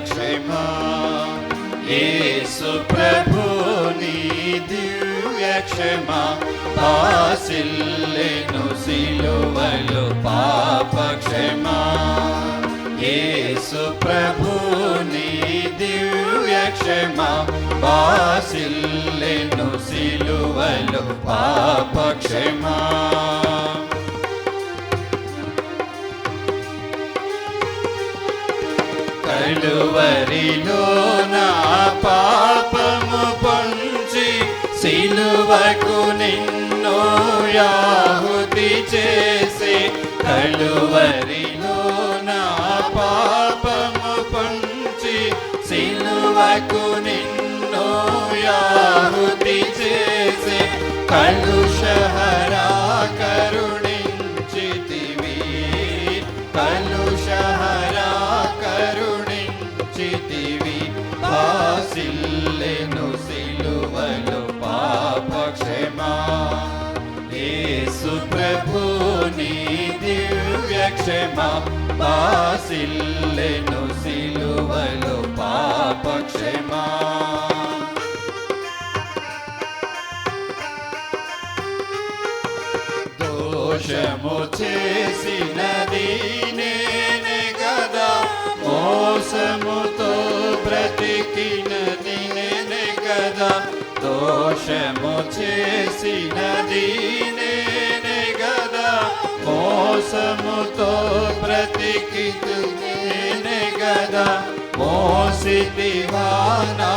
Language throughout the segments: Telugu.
క్షమా యేసు ప్రభు నీ దివ్య క్షమ పాసిల్లెను సిలువలు పాప క్షమ యేసు ప్రభు నీ దివ్య క్షమ పాసిల్లెను సిలువలు పాప క్షమా కలువరిలో నా పాపము పొంచి సిలువకు నిన్ను యాహుతి చేసి కలువరిలో బాసిల్లెను సిలువలు పాపక్షమా. యేసు ప్రభుని దివ్య క్షమా. బాసిల్లెను సిలువలు పాపక్షమా. దోషము చేసినది నేనే కదా మోసము దోషము చేసినది నేనే గదా మోసముతో బ్రతికిదు నేనే గదా మోసిదివా నా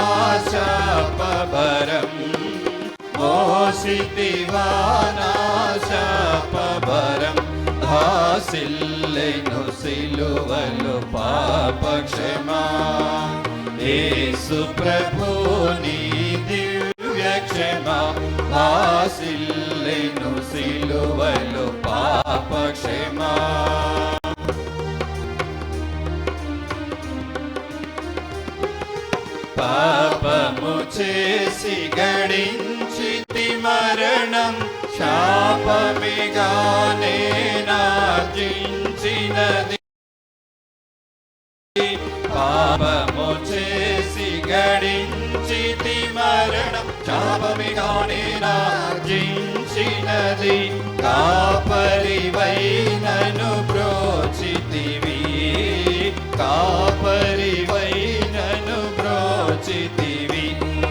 శాపభరం మోసిదివానాశపరం భాసిల్లెను సిలువలు పాప క్షమా యేసు ప్రభుని దివ్య క్షమ భాసిల్లెను సిలువలు పాప క్షమ. పాపము చేసి గడించి మరణం శాపమిగానే నార్జించినది పాప మరణం శాపమిగానే నార్జించినది కాపరివైనను బ్రోచితివి కాపరివైనను బ్రోచితివి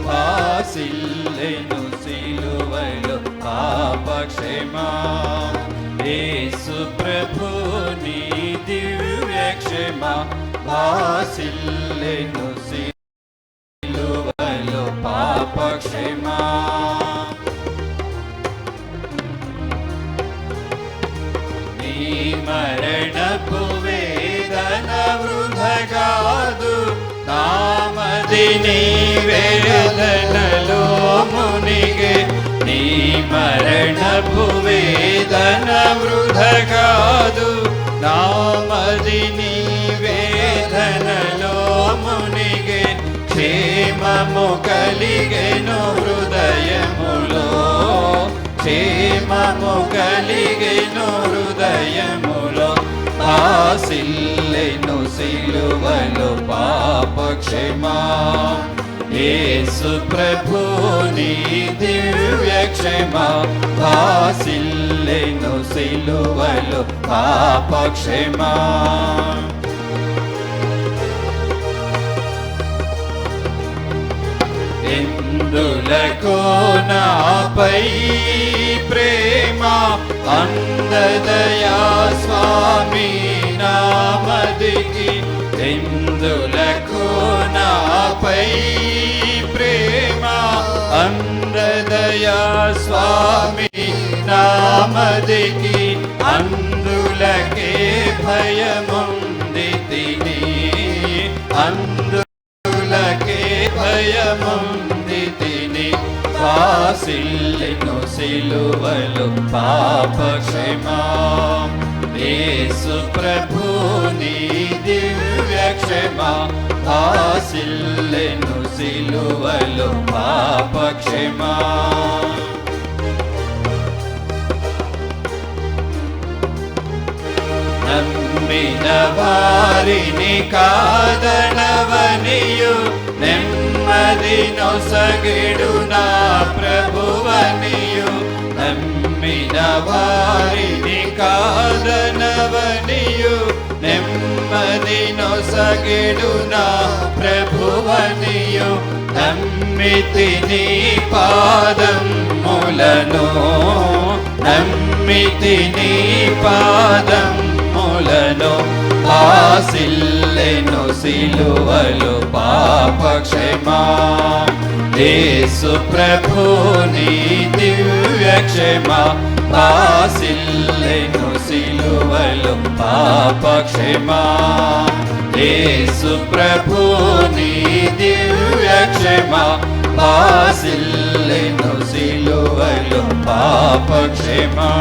వాసిల్లెను సిలువలు పాప క్షమా యేసు ప్రభుని దివ్య క్షమా వాసిల్లెను క్షమా నీ మరణపు వేదన వృధగాదు. నామది వేదనలో మునిగే. నీ మరణపు వేదన వృధగాదు. క్షేమము కలిగెను హృదయములో. క్షేమము కలిగెను హృదయములో. భాసిల్లెను సిలువలు పాప క్షమా యేసు ప్రభుని దివ్య క్షమా. భాసిల్లెను సిలువలు పాప క్షమా ఎందులకు నాపై ప్రేమ అందదయా స్వామి నామదికి. ఎందులకు నాపై ప్రేమ అందదయా స్వామి నామదికి. అందులకే భయముంది తిని. అందులకే భయముంది వాసిల్లెను సిలువలు పాప క్షమా యేసు ప్రభు నీ దివ్య క్షమా. వాసిల్లిను సిలువలు పాప క్షమా నమ్మిన వారిని కాదనవనియు నొసగిడు నా ప్రభువనియు నమ్మిన వారిని కాదనవనియు నెమ్మది నొసగిడు నా ప్రభువనియు నమ్మితి నీ పాదం పాదములను నమ్మితి నీ పాదం పాదములను ఆసిల్లెను సిలువలు పాప క్షమా యేసు ప్రభుని దివ్య క్షమా ఆసిల్లెను సిలువలు పాప క్షమా యేసు ప్రభుని దివ్య క్షమా ఆసిల్లెను సిలువలు పాప క్షమా